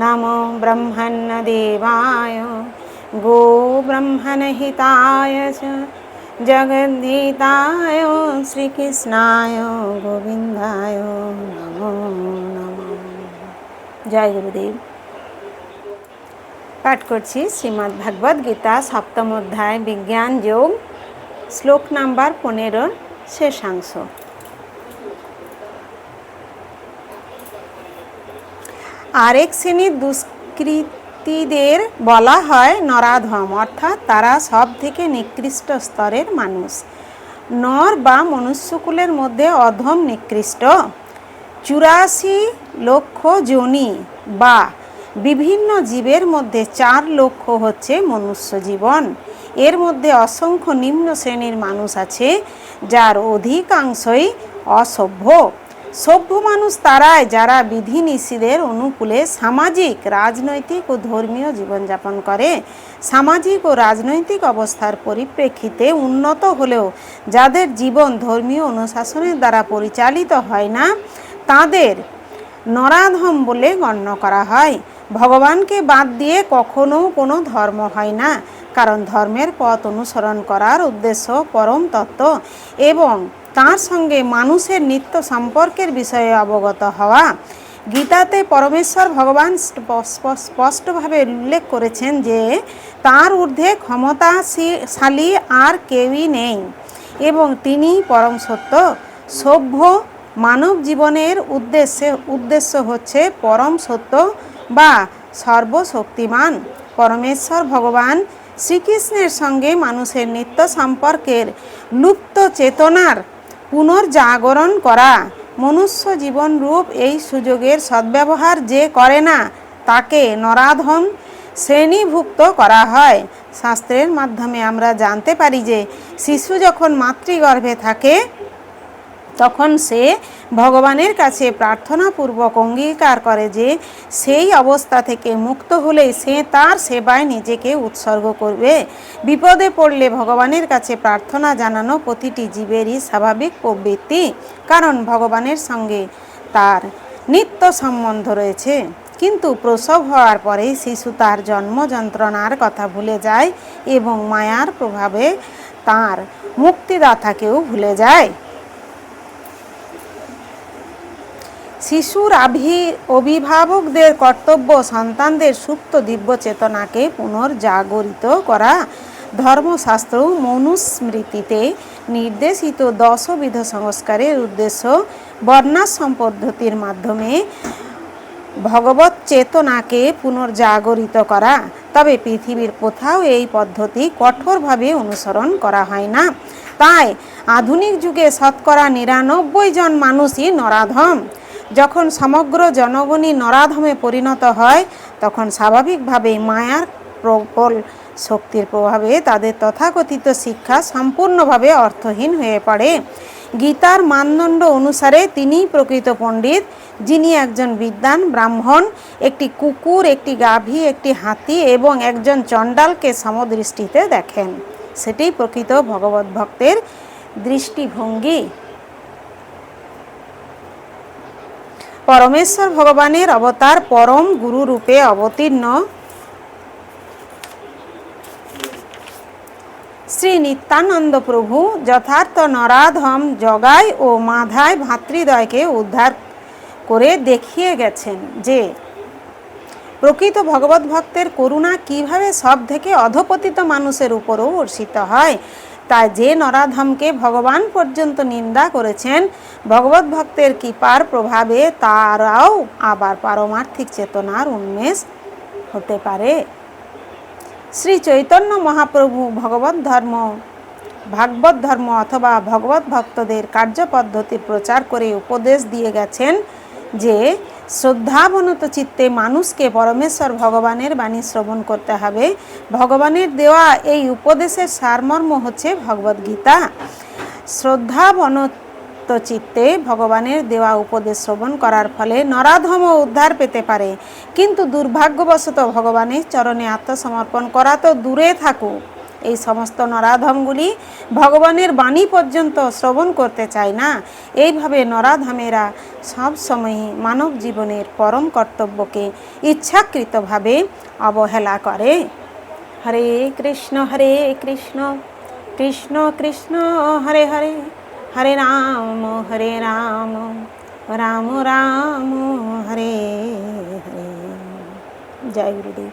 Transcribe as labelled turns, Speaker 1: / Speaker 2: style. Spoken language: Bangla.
Speaker 1: नमो ब्रह्मन्नदेवाय गोब्रह्मणहिताय च जगद्गीताय श्रीकृष्णाय गोविन्दाय नमो नमः জয় গুরুদেব পাঠ করছি শ্রীমদ্ ভাগবত গীতা সপ্তম অধ্যায় বিজ্ঞান যোগ শ্লোক নাম্বার পনেরোর শেষাংশ আরেক শ্রেণীর দুষ্কৃতীদের বলা হয় নরাধম অর্থাৎ তারা সব থেকে নিকৃষ্ট স্তরের মানুষ নর বা মনুষ্যকুলের মধ্যে অধম নিকৃষ্ট চুরাশি লক্ষ যোনি বা বিভিন্ন জীবের মধ্যে চার লক্ষ হচ্ছে মনুষ্য জীবন এর মধ্যে অসংখ্য নিম্ন শ্রেণীর মানুষ আছে যার অধিকাংশই অসভ্য সভ্য মানুষ তারাই যারা বিধি অনুকূলে সামাজিক রাজনৈতিক ও ধর্মীয় জীবনযাপন করে সামাজিক ও রাজনৈতিক অবস্থার পরিপ্রেক্ষিতে উন্নত হলেও যাদের জীবন ধর্মীয় অনুশাসনের দ্বারা পরিচালিত হয় না তাদের নরাধম বলে গণ্য করা হয় ভগবানকে বাদ দিয়ে কখনো কোনো ধর্ম হয় না কারণ ধর্মের পথ অনুসরণ করার উদ্দেশ্য পরম তত্ত্ব এবং তাঁর সঙ্গে মানুষের নিত্য সম্পর্কের বিষয়ে অবগত হওয়া গীতাতে পরমেশ্বর ভগবান স্পষ্টভাবে উল্লেখ করেছেন যে তাঁর ঊর্ধ্বে ক্ষমতাশালী আর কেউই নেই এবং তিনি পরম সত্য সভ্য মানব জীবনের উদ্দেশ্যে উদ্দেশ্য হচ্ছে পরম সত্য বা সর্বশক্তিমান পরমেশ্বর ভগবান শ্রীকৃষ্ণের সঙ্গে মানুষের নিত্য সম্পর্কের লুপ্ত চেতনার পুনর্জাগরণ করা মনুষ্য জীবনরূপ এই সুযোগের সদ্ব্যবহার যে করে না তাকে নরাধম শ্রেণীভুক্ত করা হয় শাস্ত্রের মাধ্যমে আমরা জানতে পারি যে শিশু যখন মাতৃগর্ভে থাকে তখন সে ভগবানের কাছে প্রার্থনাপূর্বক অঙ্গীকার করে যে সেই অবস্থা থেকে মুক্ত হলেই সে তার সেবায় নিজেকে উৎসর্গ করবে বিপদে পড়লে ভগবানের কাছে প্রার্থনা জানানো প্রতিটি জীবেরই স্বাভাবিক প্রবৃত্তি কারণ ভগবানের সঙ্গে তার নিত্য সম্বন্ধ রয়েছে কিন্তু প্রসব হওয়ার পরেই শিশু তার জন্ম যন্ত্রণার কথা ভুলে যায় এবং মায়ার প্রভাবে তার মুক্তিদাতাকেও ভুলে যায় শিশুর আভি অভিভাবকদের কর্তব্য সন্তানদের সুপ্ত দিব্য চেতনাকে পুনর্জাগরিত করা ধর্মশাস্ত্র মনুস্মৃতিতে নির্দেশিত দশবিধ সংস্কারের উদ্দেশ্য বর্ণাশ্রম পদ্ধতির মাধ্যমে ভগবত চেতনাকে পুনর্জাগরিত করা তবে পৃথিবীর কোথাও এই পদ্ধতি কঠোরভাবে অনুসরণ করা হয় না তাই আধুনিক যুগে শতকরা নিরানব্বই জন মানুষই নরাধম যখন সমগ্র জনগণই নরাধমে পরিণত হয় তখন স্বাভাবিকভাবেই মায়ার প্রবল শক্তির প্রভাবে তাদের তথাকথিত শিক্ষা সম্পূর্ণভাবে অর্থহীন হয়ে পড়ে গীতার মানদণ্ড অনুসারে তিনিই প্রকৃত পণ্ডিত যিনি একজন বিদ্বান ব্রাহ্মণ একটি কুকুর একটি গাভী একটি হাতি এবং একজন চণ্ডালকে সমদৃষ্টিতে দেখেন সেটি প্রকৃত ভগবত ভক্তের দৃষ্টিভঙ্গি পরমেশ্বর ভগবানের অবতার পরম গুরু রূপে অবতীর্ণ শ্রী নিত্যানন্দ প্রভু যথার্থ নরাধম জগায় ও মাধায় ভাতৃদয়কে উদ্ধার করে দেখিয়ে গেছেন যে প্রকৃত ভগবত ভক্তের করুণা কিভাবে সব থেকে অধপতিত মানুষের উপরও বর্ষিত হয় তাই যে নরাধমকে ভগবান পর্যন্ত নিন্দা করেছেন ভগবত ভক্তের কৃপার প্রভাবে তারাও আবার পারমার্থিক চেতনার উন্মেষ হতে পারে শ্রী চৈতন্য মহাপ্রভু ভগবত ধর্ম ভাগবত ধর্ম অথবা ভগবত ভক্তদের কার্যপদ্ধতি প্রচার করে উপদেশ দিয়ে গেছেন যে শ্রদ্ধাবনত চিত্তে মানুষকে পরমেশ্বর ভগবানের বাণী শ্রবণ করতে হবে ভগবানের দেওয়া এই উপদেশের সারমর্ম হচ্ছে ভগবদ্গীতা শ্রদ্ধাবনত চিত্তে ভগবানের দেওয়া উপদেশ শ্রবণ করার ফলে নরাধম উদ্ধার পেতে পারে কিন্তু দুর্ভাগ্যবশত ভগবানের চরণে আত্মসমর্পণ করা তো দূরে থাকুক এই সমস্ত নরাধমগুলি ভগবানের বাণী পর্যন্ত শ্রবণ করতে চায় না এইভাবে নরাধমেরা সবসময়ই মানব জীবনের পরম কর্তব্যকে ইচ্ছাকৃতভাবে অবহেলা করে হরে কৃষ্ণ হরে কৃষ্ণ কৃষ্ণ কৃষ্ণ হরে হরে হরে রাম হরে রাম রাম রাম হরে হরে জয় গুরুদেব